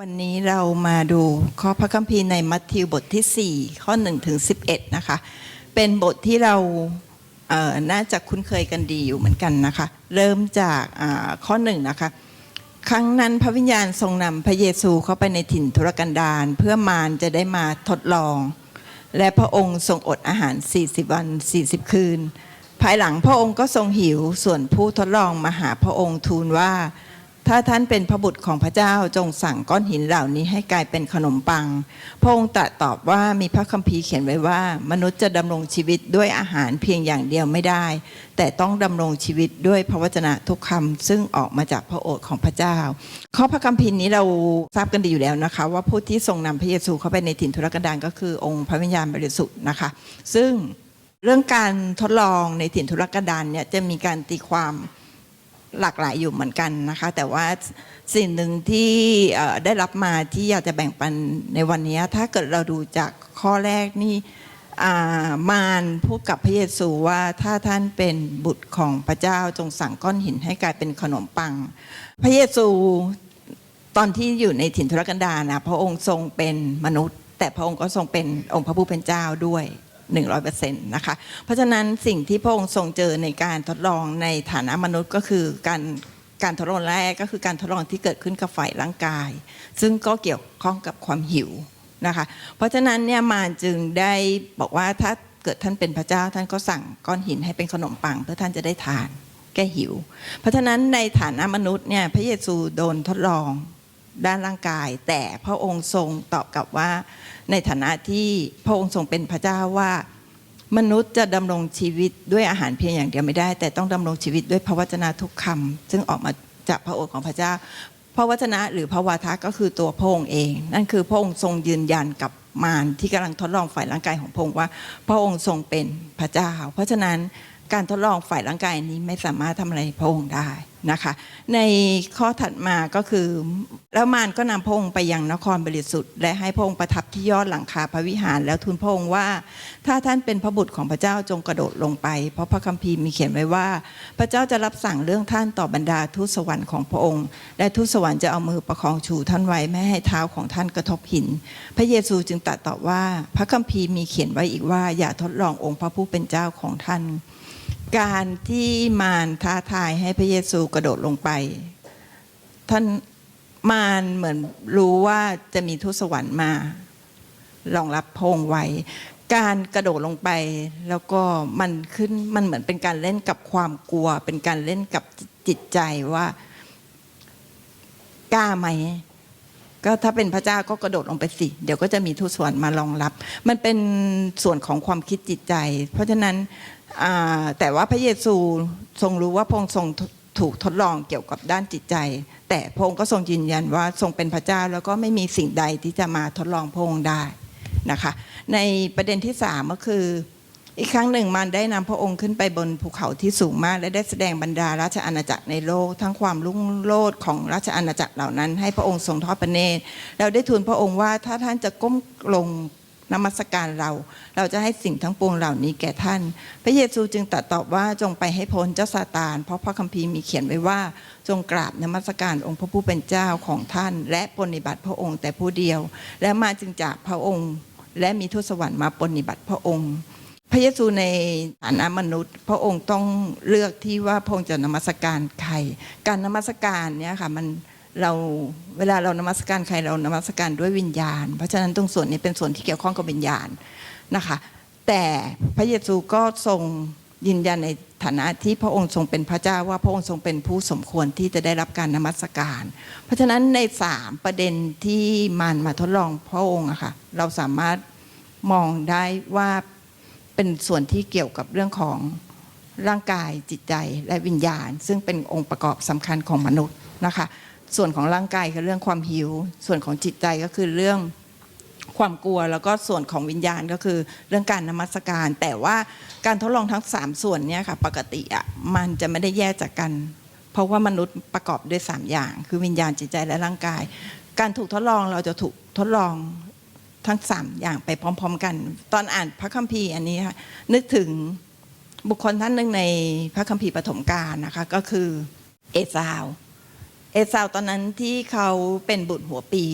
วันนี้เรามาดูข้อพระคัมภีร์ในมัทธิวบทที่ 4 ข้อ1ถึง11 นะคะ เป็นบทที่เราเน่าจะคุ้นเคยกันดีอยู่เหมือนกันนะคะ เริ่มจากข้อหนึ่งนะคะ ครั้งนั้นพระวิญญาณทรงนำพระเยซูเข้าไปในถิ่นทุรกันดารเพื่อมารจะได้มาทดลอง และพระองค์ทรงอดอาหาร 40 วัน 40 คืน ภายหลังพระองค์ก็ทรงหิวส่วนผู้ทดลองมาหาพระองค์ทูลว่า ถ้าท่านเป็นพระบุตรของพระเจ้าจงสั่งก้อนหินเหล่านี้ให้กลายเป็นขนมปัง พระองค์ตรัสตอบว่ามีพระคัมภีร์เขียนไว้ว่า มนุษย์จะดำรงชีวิตด้วยอาหารเพียงอย่างเดียวไม่ได้ แต่ต้องดำรงชีวิตด้วยพระวจนะทุกคำซึ่งออกมาจากพระโอษฐ์ของพระเจ้า ข้อพระคัมภีร์นี้เราทราบกันดีอยู่แล้วนะคะ ว่าผู้ที่ทรงนำพระเยซูเข้าไปในถิ่นทุรกันดารก็คือองค์พระวิญญาณบริสุทธิ์นะคะ ซึ่งเรื่องการทดลองในถิ่นทุรกันดารเนี่ยจะมีการตีความ หลากหลายอยู่เหมือนกันนะคะ แต่ว่าสิ่งหนึ่งที่ได้รับมาที่อยากจะแบ่งปันในวันนี้ ถ้าเกิดเราดูจากข้อแรกนี่มารพูดกับพระเยซูว่าถ้าท่านเป็นบุตรของพระเจ้าจงสั่งก้อนหินให้กลายเป็นขนมปัง พระเยซูตอนที่อยู่ในถิ่นทุรกันดารนะพระองค์ทรงเป็นมนุษย์ แต่พระองค์ก็ทรงเป็นองค์พระผู้เป็นเจ้าด้วย 100%นะคะ เพราะฉะนั้นสิ่งที่พระองค์ทรงเจอในการทดลองในฐานะมนุษย์ก็คือการการทดลองแรกก็คือการทดลองที่เกิดขึ้นกับฝ่ายร่างกาย ซึ่งก็เกี่ยวข้องกับความหิวนะคะ เพราะฉะนั้นเนี่ยมารจึงได้บอกว่าถ้าเกิดท่านเป็นพระเจ้าท่านก็สั่งก้อนหินให้เป็นขนมปัง เพื่อท่านจะได้ทานแก้หิว เพราะฉะนั้นในฐานะมนุษย์เนี่ยพระเยซูโดนทดลอง ด้านร่างกาย แต่พระองค์ทรงตอบกลับว่า ในฐานะที่พระองค์ทรงเป็นพระเจ้าว่า มนุษย์จะดำรงชีวิตด้วยอาหารเพียงอย่างเดียวไม่ได้ แต่ต้องดำรงชีวิตด้วยพระวจนะทุกคำซึ่งออกมาจากพระโอษฐ์ของพระเจ้า พระวจนะหรือพระวาทะก็คือตัวพระองค์เอง นั่นคือพระองค์ทรงยืนยันกับมารที่กำลังทดลองฝ่ายร่างกายของพระองค์ว่า พระองค์ทรงเป็นพระเจ้า เพราะฉะนั้นการทดลองฝ่ายร่างกายนี้ไม่สามารถทำอะไรพระองค์ได้ นะคะ ในข้อถัดมาก็คือ แล้วมารก็นำพระองค์ไปยังนครบริสุทธิ์และให้พระองค์ประทับที่ยอดหลังคาพระวิหารแล้วทูลพระองค์ว่า ถ้าท่านเป็นพระบุตรของพระเจ้าจงกระโดดลงไป เพราะพระคัมภีร์มีเขียนไว้ว่า พระเจ้าจะรับสั่งเรื่องท่านต่อบรรดาทูตสวรรค์ของพระองค์ และทูตสวรรค์จะเอามือประคองชูท่านไว้ไม่ให้เท้าของท่านกระทบหิน พระเยซูจึงตรัสตอบว่า พระคัมภีร์มีเขียนไว้อีกว่า อย่าทดลององค์พระผู้เป็นเจ้าของท่าน การที่มารท้าทายให้พระเยซูกระโดดลงไป ท่านมารเหมือนรู้ว่าจะมีทูตสวรรค์มารองรับพงไว้ การกระโดดลงไปแล้วก็มันขึ้นมันเหมือนเป็นการเล่นกับความกลัว เป็นการเล่นกับจิตใจว่ากล้าไหมก็ถ้าเป็นพระเจ้าก็กระโดดลงไปสิ เดี๋ยวก็จะมีทูตสวรรค์มารองรับ มันเป็นส่วนของความคิดจิตใจ เพราะฉะนั้น แต่ว่าพระเยซูทรงรู้ว่าพระองค์ทรงถูกทดลองเกี่ยวกับด้านจิตใจ แต่พระองค์ก็ทรงยืนยันว่าทรงเป็นพระเจ้าแล้วก็ไม่มีสิ่งใดที่จะมาทดลองพระองค์ได้นะคะ ในประเด็นที่สามก็คือ อีกครั้งหนึ่งมันได้นำพระองค์ขึ้นไปบนภูเขาที่สูงมาก และได้แสดงบรรดาราชอาณาจักรในโลก ทั้งความรุ่งโรจน์ของราชอาณาจักรเหล่านั้น ให้พระองค์ทรงทอดพระเนตรแล้วได้ทูลพระองค์ว่าถ้าท่านจะก้มลง นมัสการเรา เราจะให้สิ่งทั้งปวงเหล่านี้แก่ท่าน พระเยซูจึงตรัสตอบว่าจงไปให้พ้นเจ้าซาตาน เพราะพระคัมภีร์มีเขียนไว้ว่า จงกราบนมัสการองค์พระผู้เป็นเจ้าของท่าน และปฏิบัติพระองค์แต่ผู้เดียว และมาจึงจากพระองค์ และมีทูตสวรรค์มาปฏิบัติพระองค์ พระเยซูในฐานะมนุษย์ พระองค์ต้องเลือกที่ว่าพระองค์จะนมัสการใคร การนมัสการเนี่ยค่ะมัน เราเวลาเรานมัสการใครเรานมัสการด้วยวิญญาณ เพราะฉะนั้นตรงส่วนนี้เป็นส่วนที่เกี่ยวข้องกับวิญญาณนะคะ แต่พระเยซูก็ทรงยืนยันในฐานะที่พระองค์ทรงเป็นพระเจ้าว่าพระองค์ทรงเป็นผู้สมควรที่จะได้รับการนมัสการ เพราะฉะนั้นในสามประเด็นที่มันมาทดลองพระองค์อะค่ะเราสามารถมองได้ว่าเป็นส่วนที่เกี่ยวกับเรื่องของร่างกายจิตใจและวิญญาณ ซึ่งเป็นองค์ประกอบสำคัญของมนุษย์นะคะ ส่วนของร่างกายคือเรื่องความหิว ส่วนของจิตใจก็คือเรื่องความกลัวแล้วก็ส่วนของวิญญาณก็คือเรื่องการนมัสการ แต่ว่าการทดลองทั้งสามส่วนเนี้ค่ะปกติอะมันจะไม่ได้แยกจากกัน เพราะว่ามนุษย์ประกอบด้วยสามอย่าง คือวิญญาณจิตใจและร่างกาย การถูกทดลองเราจะถูกทดลองทั้งสามอย่างไปพร้อม ๆ กัน ตอนอ่านพระคัมภีร์อันนี้ค่ะนึกถึงบุคคลท่านหนึ่งในพระคัมภีร์ปฐมกาลนะคะก็คือเอซาว เอเอสาวตอนนั้นที่เขาเป็นบุตรหัวปี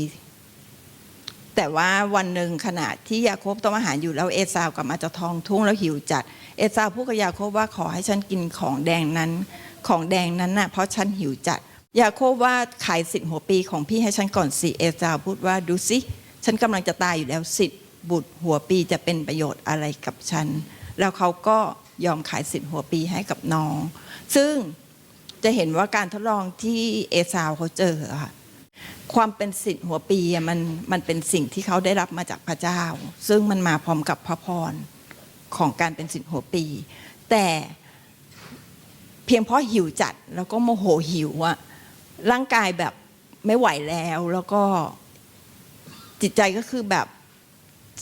แต่ว่าวันหนึ่งขณะที่ยาโคบต้องอาหารอยู่แล้วเอสาวกลับมาจากท้องทุ่งแล้วหิวจัด เอสาวพูดกับยาโคบว่าขอให้ฉันกินของแดงนั้น ของแดงนั้นน่ะเพราะฉันหิวจัด ยาโคบว่าขายสิทธิ์หัวปีของพี่ให้ฉันก่อนสิเอสาวพูดว่าดูสิฉันกำลังจะตายอยู่แล้วสิทธิ์บุตรหัวปีจะเป็นประโยชน์อะไรกับฉัน แล้วเขาก็ยอมขายสิทธิ์หัวปีให้กับน้อง ซึ่ง จะเห็นว่าการทดลองที่เอสาวเขาเจอค่ะความเป็นสิทธิ์หัวปีมันมันเป็นสิ่งที่เขาได้รับมาจากพระเจ้า ซึ่งมันมาพร้อมกับพระพรของการเป็นสิทธิ์หัวปี แต่เพียงเพราะหิวจัดแล้วก็โมโหหิวอะร่างกายแบบไม่ไหวแล้วแล้วก็จิตใจก็คือแบบ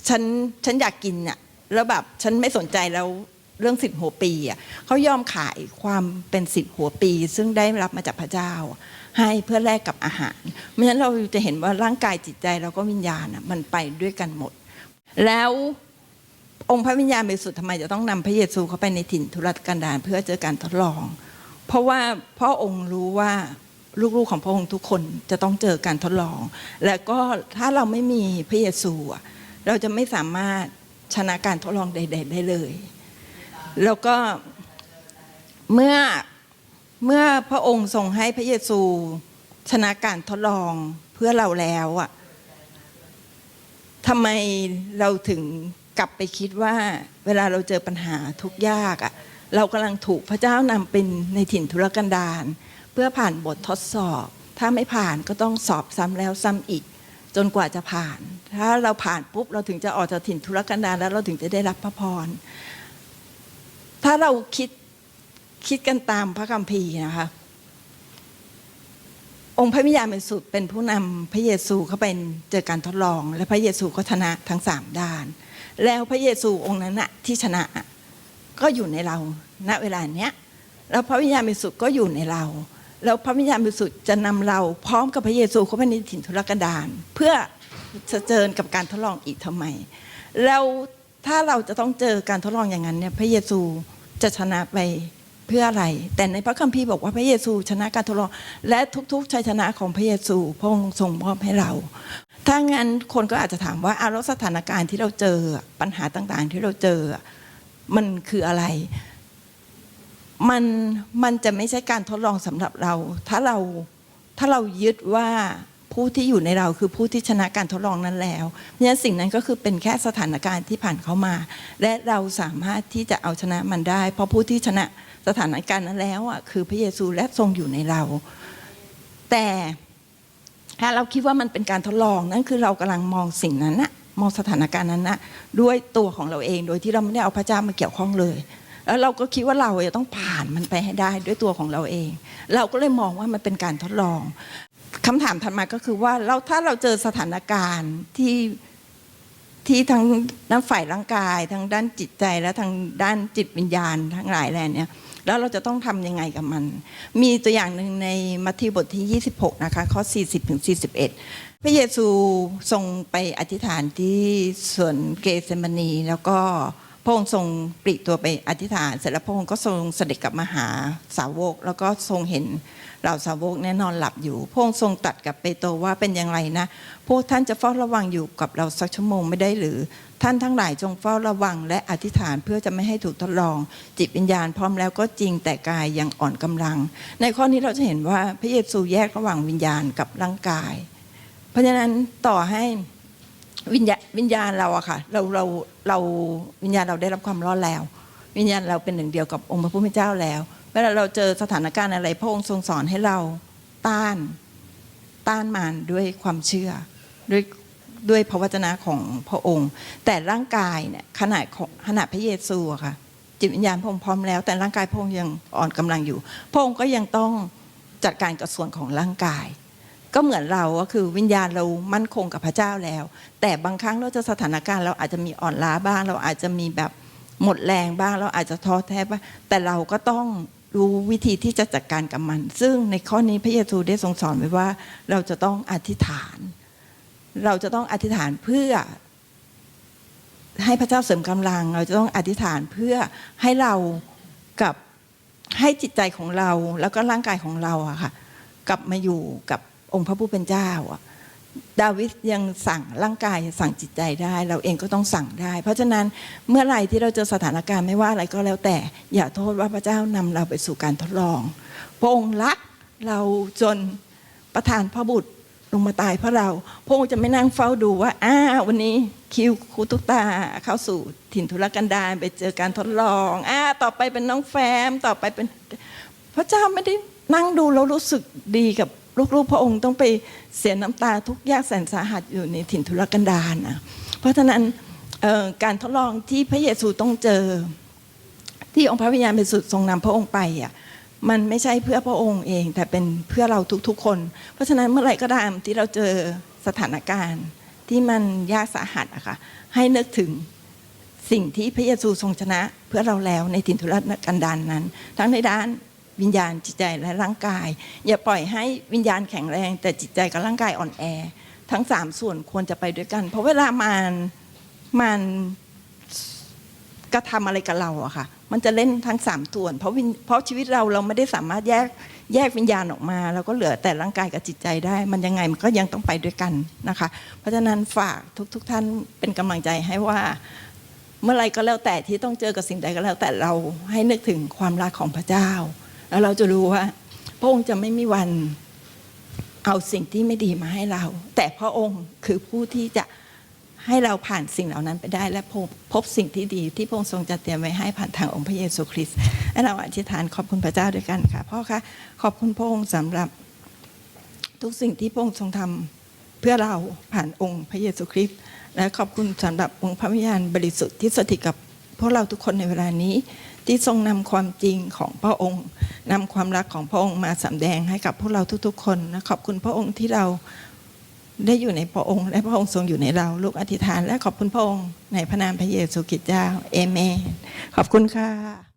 ฉันฉันอยากกินอะแล้วแบบฉันไม่สนใจแล้ว เรื่องสิทธิ์หัวปีอะเขายอมขายความเป็นสิทธิ์หัวปี ซึ่งได้รับมาจากพระเจ้า ให้เพื่อแลกกับอาหาร เพราะฉะนั้นเราจะเห็นว่าร่างกายจิตใจแล้วก็วิญญาณอะมันไปด้วยกันหมด แล้วองค์พระวิญญาณบริสุทธิ์ทำไมจะต้องนำพระเยซูเข้าไปในถิ่นทุรกันดารเพื่อเจอการทดลอง เพราะว่าพระองค์รู้ว่าลูกๆของพระองค์ทุกคนจะต้องเจอการทดลอง และก็ถ้าเราไม่มีพระเยซูเราจะไม่สามารถชนะการทดลองใด ๆ ได้เลย แล้วก็เมื่อเมื่อพระองค์ทรงให้พระเยซูชนะการทดลองเพื่อเราแล้วอะทำไมเราถึงกลับไปคิดว่า เวลาเราเจอปัญหาทุกยากอะเรากำลังถูกพระเจ้านำเป็นในถิ่นทุรกันดารเพื่อผ่านบททดสอบ ถ้าไม่ผ่านก็ต้องสอบซ้ำแล้วซ้ำอีก จนกว่าจะผ่าน ถ้าเราผ่านปุ๊บเราถึงจะออกจากถิ่นทุรกันดารแล้วเราถึงจะได้รับพระพร ถ้าเราคิดคิดกันตามพระคัมภีร์นะคะ องค์พระวิญญาณบริสุทธิ์เป็นผู้นำพระเยซูเขาไปเจอการทดลอง และพระเยซูก็ชนะทั้งสามด้าน แล้วพระเยซูองค์นั้นนะที่ชนะก็อยู่ในเราณเวลาเนี้ยแล้วพระวิญญาณบริสุทธิ์ก็อยู่ในเรา แล้วพระวิญญาณบริสุทธิ์จะนำเราพร้อมกับพระเยซูเข้าไปในถิ่นทุรกันดารเพื่อจะเจอกับการทดลองอีกทำไม แล้วถ้าเราจะต้องเจอการทดลองอย่างนั้นเนี่ยพระเยซู จะชนะไปเพื่ออะไร แต่ในพระคัมภีร์บอกว่าพระเยซูชนะการทดลองและทุกๆชัยชนะของพระเยซูพระองค์ทรงมอบให้เรา ถ้างั้นคนก็อาจจะถามว่าอาวแล้วสถานการณ์ที่เราเจอปัญหาต่างๆ ที่เราเจอมันคืออะไร มันมันจะไม่ใช่การทดลองสำหรับเรา ถ้าเราถ้าเรายึดว่า ผู้ที่อยู่ในเราคือผู้ที่ชนะการทดลองนั้นแล้วเพราะฉะนั้นสิ่งนั้นก็คือเป็นแค่สถานการณ์ที่ผ่านเข้ามา และเราสามารถที่จะเอาชนะมันได้ เพราะผู้ที่ชนะสถานการณ์นั้นแล้วอะคือพระเยซูและทรงอยู่ในเรา แต่ถ้าเราคิดว่ามันเป็นการทดลองนั่นคือเรากำลังมองสิ่งนั้นนะมองสถานการณ์นั้นนะด้วยตัวของเราเองโดยที่เราไม่ได้เอาพระเจ้ามาเกี่ยวข้องเลยแล้วเราก็คิดว่าเราจะต้องผ่านมันไปให้ได้ด้วยตัวของเราเอง เราก็เลยมองว่ามันเป็นการทดลอง คำถามถัดมาก็คือว่าเราถ้าเราเจอสถานการณ์ที่ที่ทั้งด้านฝ่ายร่างกายทั้งด้านจิตใจและทั้งด้านจิตวิญญาณทั้งหลายแหล่เนี่ยแล้วเราจะต้องทำยังไงกับมัน มีตัวอย่างหนึ่งในมัทธิวบทที่ 26 นะคะ ข้อ 40 ถึง 41 พระเยซูทรงไปอธิษฐานที่สวนเกเซมานีแล้วก็ ระองค์ทรงปลีกตัวไปอธิษฐาน เสร็จแล้วพระองค์ก็ทรงเสด็จกลับมาหาสาวก แล้วก็ทรงเห็นเราสาวกแน่นอนหลับอยู่ พระองค์ทรงตัดกับเปโตรว่าเป็นอย่างไรนะ พวกท่านจะเฝ้าระวังอยู่กับเราสักชั่วโมงไม่ได้หรือ ท่านทั้งหลายจงเฝ้าระวัง และอธิษฐานเพื่อจะไม่ให้ถูกทดลอง จิตวิญญาณพร้อมแล้วก็จริงแต่กายยังอ่อนกำลัง ในข้อนี้เราจะเห็นว่าพระเยซูแยกระหว่างวิญญาณกับร่างกาย เพราะฉะนั้นต่อให้ วิญญาวิญญาณเราอะค่ะเราเราเราวิญญาณเราได้รับความรอดแล้ว วิญญาณเราเป็นหนึ่งเดียวกับองค์พระผู้เป็นเจ้าแล้วเวลาเราเจอสถานการณ์อะไร พระองค์ทรงสอนให้เราต้านต้านมารด้วยความเชื่อด้วยด้วยพระวจนะของพระองค์ แต่ร่างกายเนี่ยขนาดของขนาดพระเยซูอะค่ะจิตวิญญาณพระองค์พร้อมแล้ว แต่ร่างกายพระองค์ยังอ่อนกำลังอยู่ พระองค์ก็ยังต้องจัดการกับส่วนของร่างกาย ก็เหมือนเราก็คือวิญญาณเรามั่นคงกับพระเจ้าแล้ว แต่บางครั้งเราจะสถานการณ์เราอาจจะมีอ่อนล้าบ้าง เราอาจจะมีแบบหมดแรงบ้าง เราอาจจะท้อแท้บ้างแต่เราก็ต้องรู้วิธีที่จะจัดการกับมัน ซึ่งในข้อนี้พระเยซูได้ทรงสอนไว้ว่า เราจะต้องอธิษฐาน เราจะต้องอธิษฐานเพื่อ ให้พระเจ้าเสริมกำลัง เราจะต้องอธิษฐานเพื่อให้เรากับให้จิตใจของเราแล้วก็ร่างกายของเราอะค่ะ กลับมาอยู่กับ องค์พระผู้เป็นเจ้าอะดาวิดยังสั่งร่างกายสั่งจิตใจได้ เราเองก็ต้องสั่งได้ เพราะฉะนั้นเมื่อไหร่ที่เราเจอสถานการณ์ไม่ว่าอะไรก็แล้วแต่ อย่าโทษว่าพระเจ้านำเราไปสู่การทดลอง พระองค์รักเราจนประทานพระบุตรลงมาตายเพราะเรา พระองค์จะไม่นั่งเฝ้าดูว่าอ้าวันนี้คิวครูตุกตาเข้าสู่ถิ่นทุรกันดารไปเจอการทดลองอ้าต่อไปเป็นน้องแฟมต่อไปเป็น พระเจ้าไม่ได้นั่งดูแล้วรู้สึกดีกับ ลูกๆพระองค์ต้องไปเสียน้ำตาทุกยากแสนสาหัสอยู่ในถิ่นทุรกันดารนะเพราะฉะนั้นการทดลองที่พระเยซูต้องเจอ ที่องค์พระวิญญาณบริสุทธิ์ทรงนำพระองค์ไปอะมันไม่ใช่เพื่อพระองค์เอง แต่เป็นเพื่อเราทุกๆคน เพราะฉะนั้นเมื่อไรก็ตามที่เราเจอสถานการณ์ที่มันยากสาหัสอะค่ะให้นึกถึงสิ่งที่พระเยซูทรงชนะ เพื่อเราแล้วในถิ่นทุรกันดารนนั้น ทั้งในด้าน วิญญาณจิตใจและร่างกาย อย่าปล่อยให้วิญญาณแข็งแรง แต่จิตใจกับร่างกายอ่อนแอ ทั้งสามส่วนควรจะไปด้วยกัน เพราะเวลามันมันกระทำอะไรกับเราอะค่ะ มันจะเล่นทั้งสามส่วน เพราะวิเพราะชีวิตเราเราไม่ได้สามารถแยกแยกวิญญาณออกมาเราก็เหลือแต่ร่างกายกับจิตใจได้ มันยังไงมันก็ยังต้องไปด้วยกันนะคะ เพราะฉะนั้นฝากทุก ๆท่านเป็นกำลังใจให้ว่า เมื่อไรก็แล้วแต่ที่ต้องเจอกับสิ่งใดก็แล้วแต่เราให้นึกถึงความรักของพระเจ้า แล้วเราจะรู้ว่า พระองค์จะไม่มีวันเอาสิ่งที่ไม่ดีมาให้เรา แต่พระองค์คือผู้ที่จะให้เราผ่านสิ่งเหล่านั้นไปได้ และพบพบสิ่งที่ดีที่พระองค์ทรงจัดเตรียมไว้ให้ผ่านทางองค์พระเยซูคริสต์ให้เราอธิษฐานขอบคุณพระเจ้าด้วยกันค่ะพ่อคะขอบคุณพระองค์สำหรับทุกสิ่งที่พระองค์ทรงทำเพื่อเราผ่านองค์พระเยซูคริสต์และขอบคุณสำหรับองค์พระวิญญาณบริสุทธิ์ที่สถิตกับพวกเราทุกคนในเวลานี้ ที่ทรงนำความจริงของพระองค์นำความรักของพระองค์มาสำแดงให้กับพวกเราทุกๆ คนนะขอบคุณพระองค์ที่เราได้อยู่ในพระองค์ และพระองค์ทรงอยู่ในเรา ลูกอธิษฐาน และขอบคุณพระองค์ในพระนามพระเยซูคริสต์เจ้าเอเมนขอบคุณค่ะ